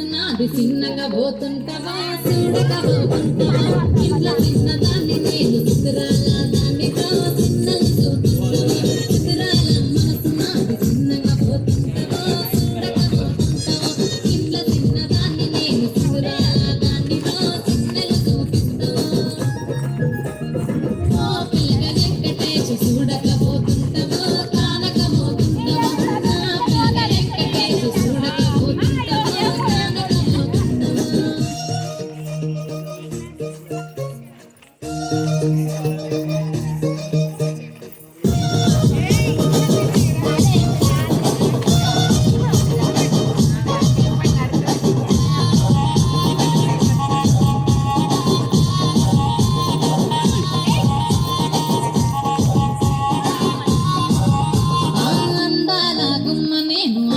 నాది చిన్నగా పోతుంటవా? చూడగా పోతుంటవా? ఇట్లా చిన్న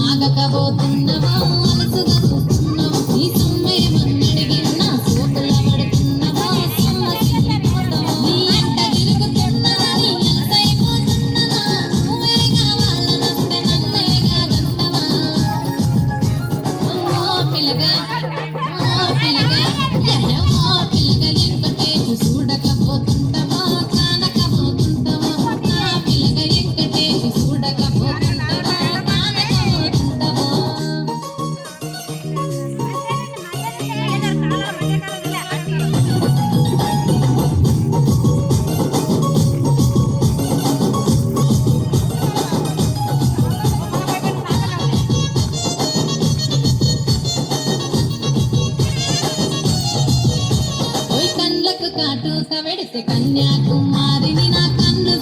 ఆగకపోతున్నవా మనసుగా కాటు సవెడితే కన్యాకుమారిని నా కన్ను